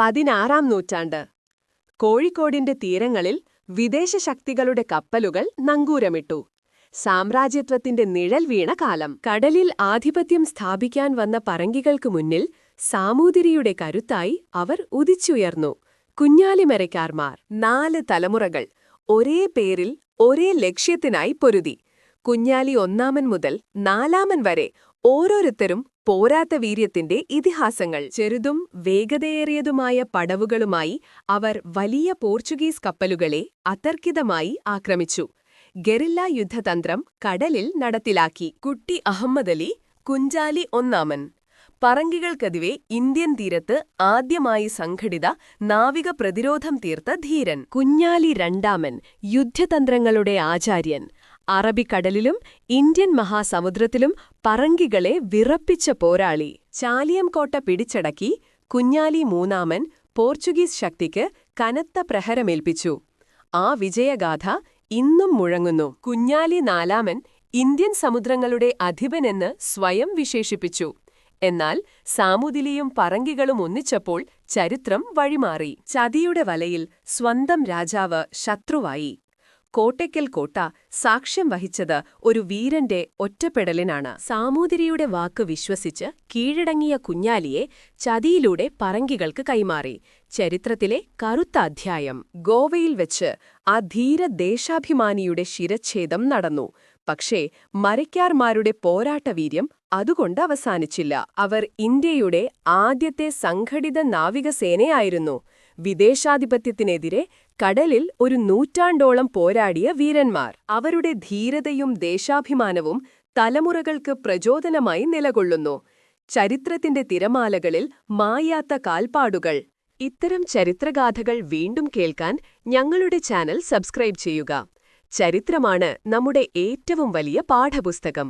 പതിനാറാം നൂറ്റാണ്ട്. കോഴിക്കോടിന്റെ തീരങ്ങളിൽ വിദേശ ശക്തികളുടെ കപ്പലുകൾ നങ്കൂരമിട്ടു. സാമ്രാജ്യത്വത്തിന്റെ നിഴൽ വീണ കാലം. കടലിൽ ആധിപത്യം സ്ഥാപിക്കാൻ വന്ന പറങ്കികൾക്കു മുന്നിൽ സാമൂതിരിയുടെ കരുത്തായി അവർ ഉദിച്ചുയർന്നു. കുഞ്ഞാലിമരക്കാർമാർ. നാല് തലമുറകൾ. ഒരേ പേരിൽ ഒരേ ലക്ഷ്യത്തിനായി പൊരുതി. കുഞ്ഞാലി ഒന്നാമൻ മുതൽ നാലാമൻ വരെ ഓരോരുത്തരും പോരാത്ത വീര്യത്തിന്റെ ഇതിഹാസങ്ങൾ. ചെറുതും വേഗതയേറിയതുമായ പടവുകളുമായി അവർ വലിയ പോർച്ചുഗീസ് കപ്പലുകളെ അതർക്കിതമായി ആക്രമിച്ചു. ഗെറില്ല യുദ്ധതന്ത്രം കടലിൽ നടത്തിലാക്കി. കുട്ടി അഹമ്മദ് അലി കുഞ്ചാലി ഒന്നാമൻ. പറങ്കികൾക്കതിവെ ഇന്ത്യൻ തീരത്ത് ആദ്യമായി സംഘടിത നാവിക പ്രതിരോധം തീർത്ത ധീരൻ. കുഞ്ഞാലി രണ്ടാമൻ യുദ്ധതന്ത്രങ്ങളുടെ ആചാര്യൻ. അറബിക്കടലിലും ഇന്ത്യൻ മഹാസമുദ്രത്തിലും പറങ്കികളെ വിറപ്പിച്ച പോരാളി. ചാലിയംകോട്ട പിടിച്ചടക്കി കുഞ്ഞാലി മൂന്നാമൻ പോർച്ചുഗീസ് ശക്തിക്ക് കനത്ത പ്രഹരമേൽപ്പിച്ചു. ആ വിജയഗാഥ ഇന്നും മുഴങ്ങുന്നു. കുഞ്ഞാലി നാലാമൻ ഇന്ത്യൻ സമുദ്രങ്ങളുടെ അധിപനെന്ന് സ്വയം വിശേഷിപ്പിച്ചു. എന്നാൽ സാമുദിലിയും പറങ്കികളും ഒന്നിച്ചപ്പോൾ ചരിത്രം വഴിമാറി. ചതിയുടെ വലയിൽ സ്വന്തം രാജാവ് ശത്രുവായി. കോട്ടയ്ക്കൽ കോട്ട സാക്ഷ്യം വഹിച്ചത് ഒരു വീരന്റെ ഒറ്റപ്പെടലിനാണ്. സാമൂതിരിയുടെ വാക്ക് വിശ്വസിച്ച് കീഴടങ്ങിയ കുഞ്ഞാലിയെ ചതിയിലൂടെ പറങ്കികൾക്ക് കൈമാറി. ചരിത്രത്തിലെ കറുത്ത അധ്യായം. ഗോവയിൽ വെച്ച് ആ ധീര ദേശാഭിമാനിയുടെ ശിരച്ഛേദം നടന്നു. പക്ഷേ മരയ്ക്കാർമാരുടെ പോരാട്ടവീര്യം അതുകൊണ്ട് അവസാനിച്ചില്ല. അവർ ഇന്ത്യയുടെ ആദ്യത്തെ സംഘടിത നാവികസേനയായിരുന്നു. വിദേശാധിപത്യത്തിനെതിരെ കടലിൽ ഒരു നൂറ്റാണ്ടോളം പോരാടിയ വീരന്മാർ. അവരുടെ ധീരതയും ദേശാഭിമാനവും തലമുറകൾക്ക് പ്രചോദനമായി നിലകൊള്ളുന്നു. ചരിത്രത്തിന്റെ തിരമാലകളിൽ മായാത്ത കാൽപ്പാടുകൾ. ഇത്തരം ചരിത്രഗാഥകൾ വീണ്ടും കേൾക്കാൻ ഞങ്ങളുടെ ചാനൽ സബ്സ്ക്രൈബ് ചെയ്യുക. ചരിത്രമാണ് നമ്മുടെ ഏറ്റവും വലിയ പാഠപുസ്തകം.